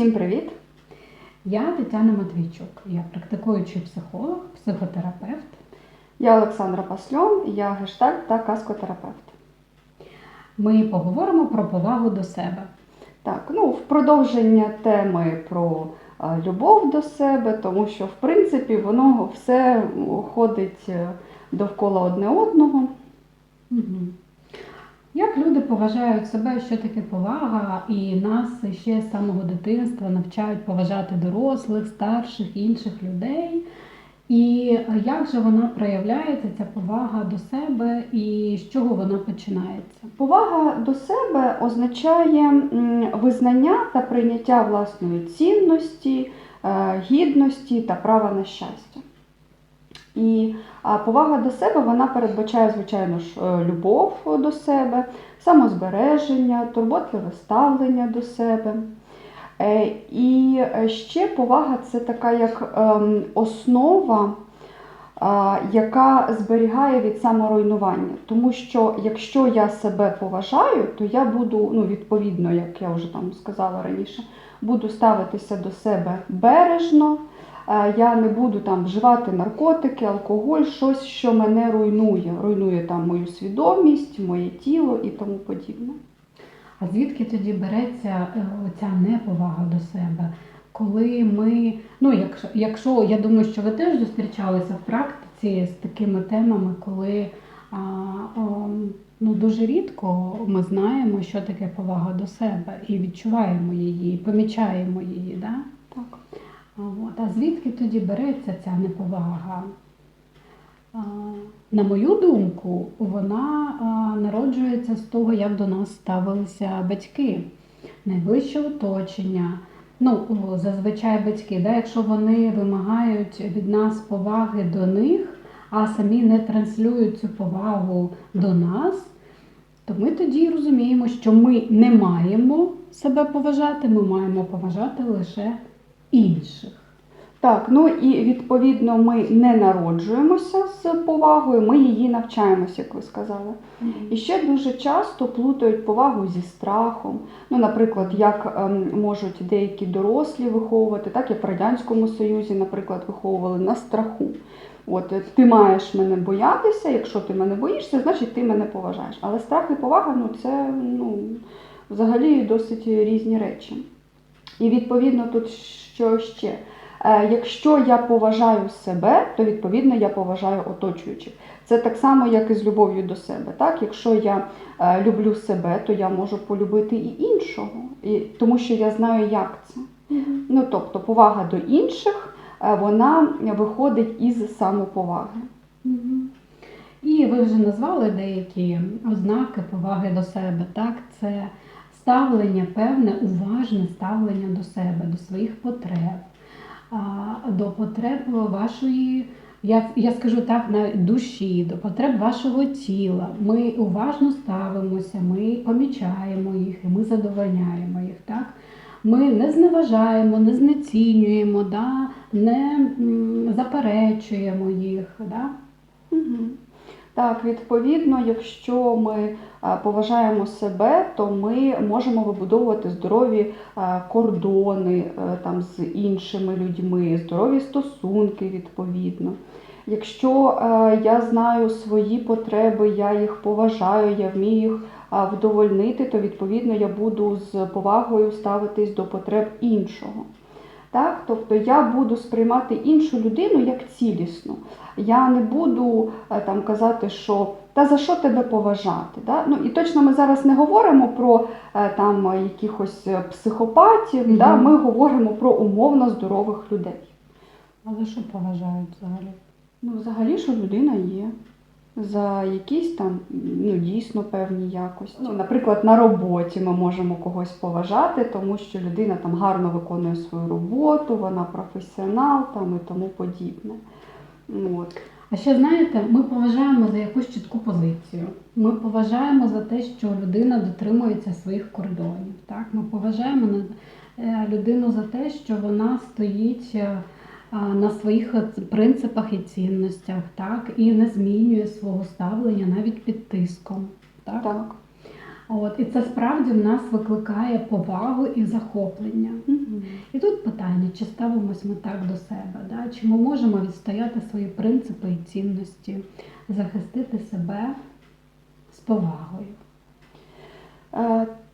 Всім привіт! Я Тетяна Матвійчук, я практикуючий психолог, психотерапевт. Я Олександра Пасльон, я гештальт та каскотерапевт. Ми поговоримо про повагу до себе. Так, ну в продовження теми про любов до себе, тому що в принципі воно все ходить е, довкола одне одного. Угу. Як люди поважають себе, що таке повага, і нас ще з самого дитинства навчають поважати дорослих, старших, інших людей. І як же вона проявляється, ця повага до себе, і з чого вона починається? Повага до себе означає визнання та прийняття власної цінності, е, гідності та права на щастя. І повага до себе вона передбачає, звичайно ж, е, любов до себе, самозбереження, турботливе ставлення до себе. Е, І е, ще повага це така як ем, основа, яка зберігає від саморуйнування. Тому що якщо я себе поважаю, то я буду, ну, відповідно, як я вже там сказала раніше, буду ставитися до себе бережно. Е, Я не буду там вживати наркотики, алкоголь, щось, що мене руйнує. Руйнує там мою свідомість, моє тіло і тому подібне. А звідки тоді береться е, оця неповага до себе? Коли ми, ну якщо, якщо я думаю, що ви теж зустрічалися в практиці з такими темами, коли а, о, ну, дуже рідко ми знаємо, що таке повага до себе, і відчуваємо її, і помічаємо її. Да? Так. От. А звідки тоді береться ця неповага? На мою думку, вона народжується з того, як до нас ставилися батьки, найближче оточення. Ну, зазвичай батьки, да, якщо вони вимагають від нас поваги до них, а самі не транслюють цю повагу до нас, то ми тоді розуміємо, що ми не маємо себе поважати, ми маємо поважати лише інших. Так, ну і відповідно ми не народжуємося з повагою, ми її навчаємося, як ви сказали. І ще дуже часто плутають повагу зі страхом. Ну, наприклад, як ем, можуть деякі дорослі виховувати, так як в Радянському Союзі, наприклад, виховували на страху. От ти маєш мене боятися, якщо ти мене боїшся, значить ти мене поважаєш. Але страх і повага ну, це ну, взагалі досить різні речі. І відповідно тут що ще? Е, Якщо я поважаю себе, то відповідно я поважаю оточуючих. Це так само, як і з любов'ю до себе. Так? Якщо я е, люблю себе, то я можу полюбити і іншого, і, тому що я знаю, як це. Ну, тобто повага до інших, е, вона виходить із самоповаги. Мгм. І ви вже назвали деякі ознаки поваги до себе. Так, це ставлення, певне уважне ставлення до себе, до своїх потреб, до потреб вашої, я, я скажу так, на душі, до потреб вашого тіла. Ми уважно ставимося, ми помічаємо їх і ми задовольняємо їх. Так? Ми не зневажаємо, не знецінюємо, да? не м, заперечуємо їх. Да? Мгм. Так, відповідно, якщо ми е, поважаємо себе, то ми можемо вибудовувати здорові е, кордони е, там, з іншими людьми, здорові стосунки відповідно. Якщо я знаю свої потреби, я їх поважаю, я вмію їх вдовольнити, то відповідно я буду з повагою ставитись до потреб іншого. Так? Тобто я буду сприймати іншу людину як цілісну. Я не буду е, там казати, що та за що тебе поважати. Да? Ну, і точно ми зараз не говоримо про е, там якихось е, психопатів, да? Мгм. ми говоримо про умовно здорових людей. Але що поважають взагалі? Ну, взагалі, що людина є. За якісь там ну, дійсно певні якості. Ну, наприклад, на роботі ми можемо когось поважати, тому що людина там гарно виконує свою роботу, вона професіонал там, і тому подібне. От. А ще знаєте, ми поважаємо за якусь чітку позицію. Ми поважаємо за те, що людина дотримується своїх кордонів. Так? Ми поважаємо на- е, людину за те, що вона стоїть е, на своїх е, принципах і цінностях, так? і не змінює свого ставлення навіть під тиском. Так? Так. От, і це справді в нас викликає повагу і захоплення. Мгм. І тут питання, чи ставимось ми так до себе, да? чи ми можемо відстояти свої принципи і цінності, захистити себе з повагою.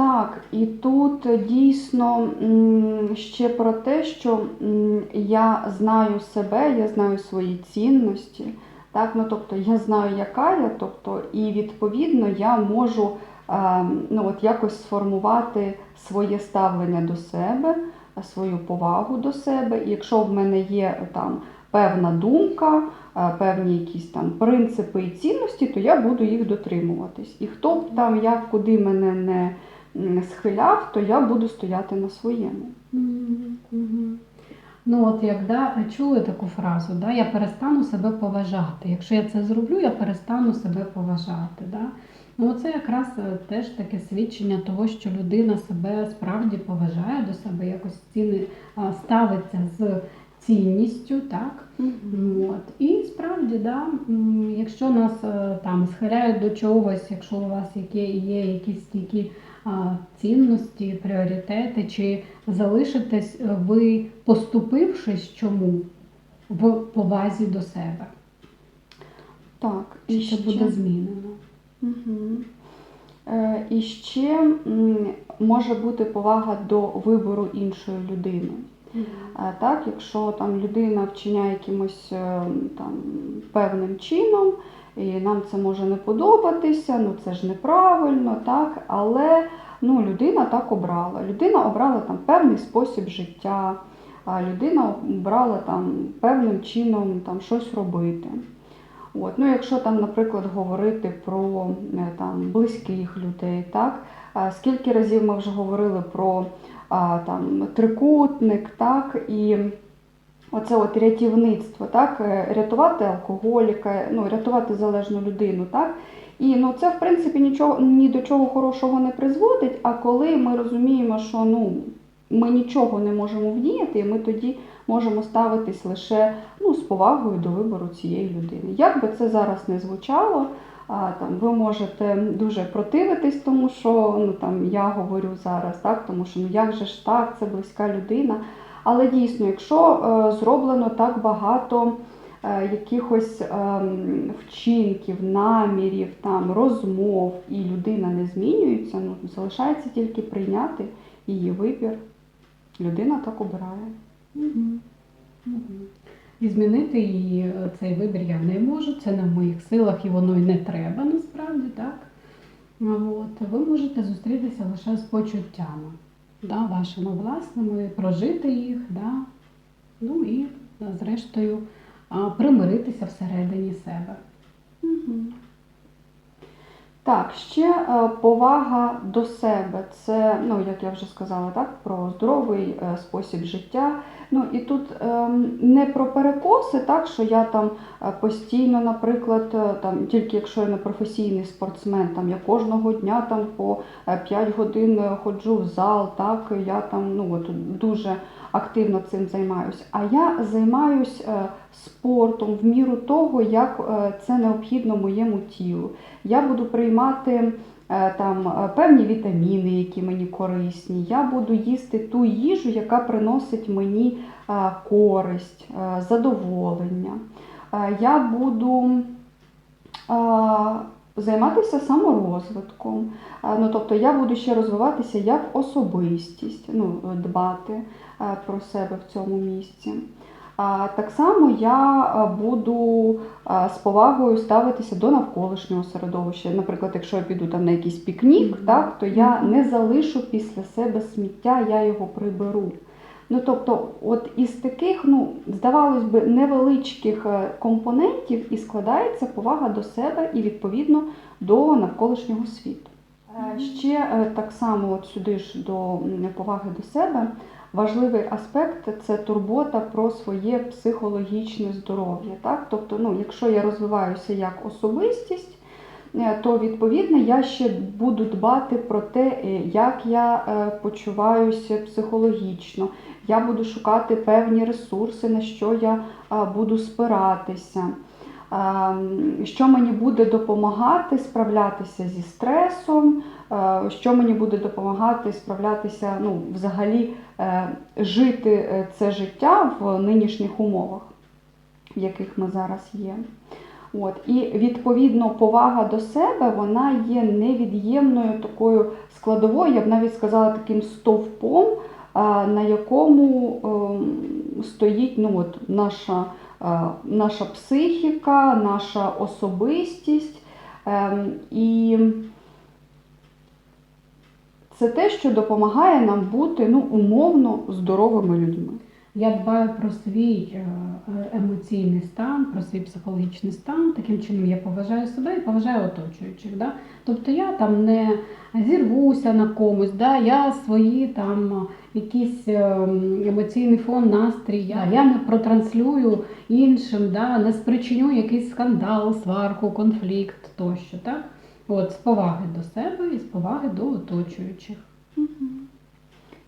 Так, і тут дійсно ще про те, що я знаю себе, я знаю свої цінності. Так, ну тобто я знаю, яка я, тобто, і відповідно я можу е, ну, от якось сформувати своє ставлення до себе, свою повагу до себе. І якщо в мене є там певна думка, е, певні якісь там принципи і цінності, то я буду їх дотримуватись. І хто б там як куди мене не схиляв, то я буду стояти на своєму. Ну от як да, чули таку фразу, да, я перестану себе поважати. Якщо я це зроблю, я перестану себе поважати. Да? Ну це якраз е, теж таке свідчення того, що людина себе справді поважає до себе, якось ціни ставиться з цінністю, так? От. І справді, да, якщо нас е, там схиляють до чогось, якщо у вас які, є якісь такі цінності, пріоритети, чи залишитесь е, ви, поступившись чому в повазі до себе? Так, Чи і це ще- буде змінено? Угу. Е, і ще може бути повага до вибору іншої людини. Е, Так, якщо там людина вчиняє якимось е, там певним чином, і нам це може не подобатися, ну це ж неправильно, так, але ну, людина так обрала. Людина обрала там певний спосіб життя, а людина обрала там певним чином там щось робити. От. Ну, якщо там, наприклад, говорити про е, там, близьких людей, так? скільки разів ми вже говорили про там, трикутник, так? і оце от рятівництво, так? е, рятувати алкоголіка, ну, рятувати залежну людину. Так? І ну, це, в принципі, нічого, ні до чого хорошого не призводить, а коли ми розуміємо, що ну, ми нічого не можемо вдіяти, ми тоді можемо ставитись лише ну, з повагою до вибору цієї людини. Як би це зараз не звучало, а, там, ви можете дуже противитись, тому що ну, там, я говорю зараз, так, тому що ну, як же ж так, це близька людина. Але дійсно, якщо е, зроблено так багато е, якихось ем, вчинків, намірів, там, розмов, і людина не змінюється, ну, залишається тільки прийняти її вибір. Людина так обирає. І змінити її е, цей вибір я не можу, це не в моїх силах і воно й не треба насправді, так? От. Ви можете зустрітися лише з почуттями, да, вашими власними, прожити їх, да? ну і зрештою примиритися всередині себе. Мгм. Так, ще е, повага до себе. Це, ну, як я вже сказала, так, про здоровий е, спосіб життя. Ну і тут ем, не про перекоси, так, що я там е, постійно, наприклад, там, тільки якщо я не професійний спортсмен, там я кожного дня там по 5 годин ходжу в зал, так, я там ну, от, дуже активно цим займаюся. А я займаюсь спортом в міру того, як е, це необхідно моєму тілу. Я буду приймати е, там е, певні вітаміни, які мені корисні. Я буду їсти ту їжу, яка приносить мені користь, задоволення. Я буду займатися саморозвитком. Ну, тобто я буду ще розвиватися як особистість, ну, дбати про себе в цьому місці. Так само я е, буду е, з повагою ставитися до навколишнього середовища. Наприклад, якщо я піду там на якийсь пікнік, так, то я не залишу після себе сміття, я його приберу. Ну, тобто, от із таких, ну, здавалось би, невеличких е, компонентів і складається повага до себе і відповідно до навколишнього світу. Ще так само от сюди ж до поваги до себе важливий аспект це турбота про своє психологічне здоров'я. Так? Тобто, ну, якщо я розвиваюся як особистість, е, то відповідно я ще буду дбати про те, е, як я е, почуваюся психологічно. Я буду шукати певні ресурси, на що я буду спиратися. Ем, що мені буде допомагати справлятися зі стресом, е, що мені буде допомагати справлятися, ну, взагалі е, жити е, це життя в нинішніх умовах, в яких ми зараз є. От. І відповідно повага до себе вона є невід'ємною такою складовою, я б навіть сказала таким стовпом, на якому ем, стоїть ну, от, наша, наша психіка, наша особистість. Ем, І це те, що допомагає нам бути ну, умовно здоровими людьми. Я дбаю про свій е, е, емоційний стан, про свій психологічний стан. Таким чином я поважаю себе і поважаю оточуючих. Да? Тобто я там не зірвуся на комусь, да? я свої там якийсь е, емоційний фон, настрій, я, я не протранслюю іншим, да? не спричиню якийсь скандал, сварку, конфлікт тощо. Так? От, з поваги до себе і з поваги до оточуючих.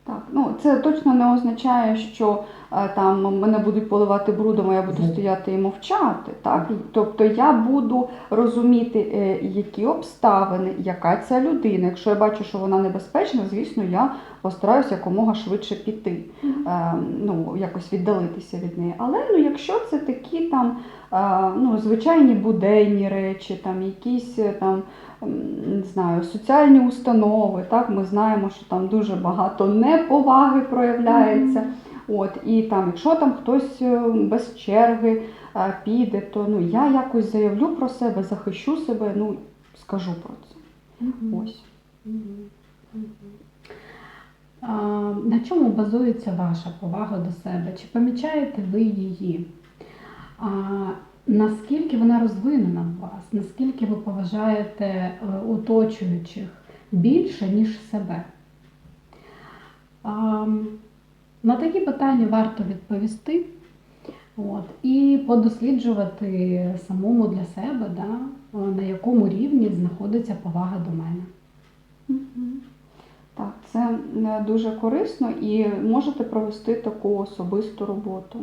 Так, ну це точно не означає, що е, там мене будуть поливати брудом, а я буду стояти і мовчати. Так? Тобто я буду розуміти, е, які обставини, яка ця людина. Якщо я бачу, що вона небезпечна, звісно, я постараюся якомога швидше піти, е, ну, якось віддалитися від неї. Але ну, якщо це такі там е, ну, звичайні буденні речі, там якісь е, там не знаю, соціальні установи, так, ми знаємо, що там дуже багато неповаги проявляється. От, і там, якщо там хтось без черги е, піде, то ну, я якось заявлю про себе, захищу себе, ну, скажу про це. Ось. А, на чому базується ваша повага до себе? Чи помічаєте ви її? Наскільки вона розвинена в вас? Наскільки ви поважаєте е, оточуючих більше, ніж себе? На такі питання варто відповісти. От, і подосліджувати самому для себе, да, на якому рівні знаходиться повага до мене. Це е, дуже корисно і можете провести таку особисту роботу.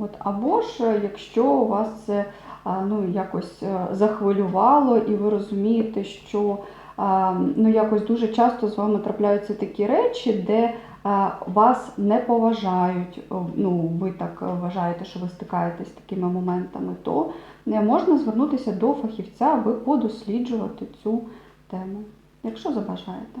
От. Або ж, е, якщо у вас це ну, якось е, захвилювало, і ви розумієте, що ну, якось дуже часто з вами трапляються такі речі, де вас не поважають, ну, ви так е, вважаєте, що ви стикаєтесь з такими моментами, то можна звернутися до фахівця, аби подосліджувати цю тему, якщо забажаєте.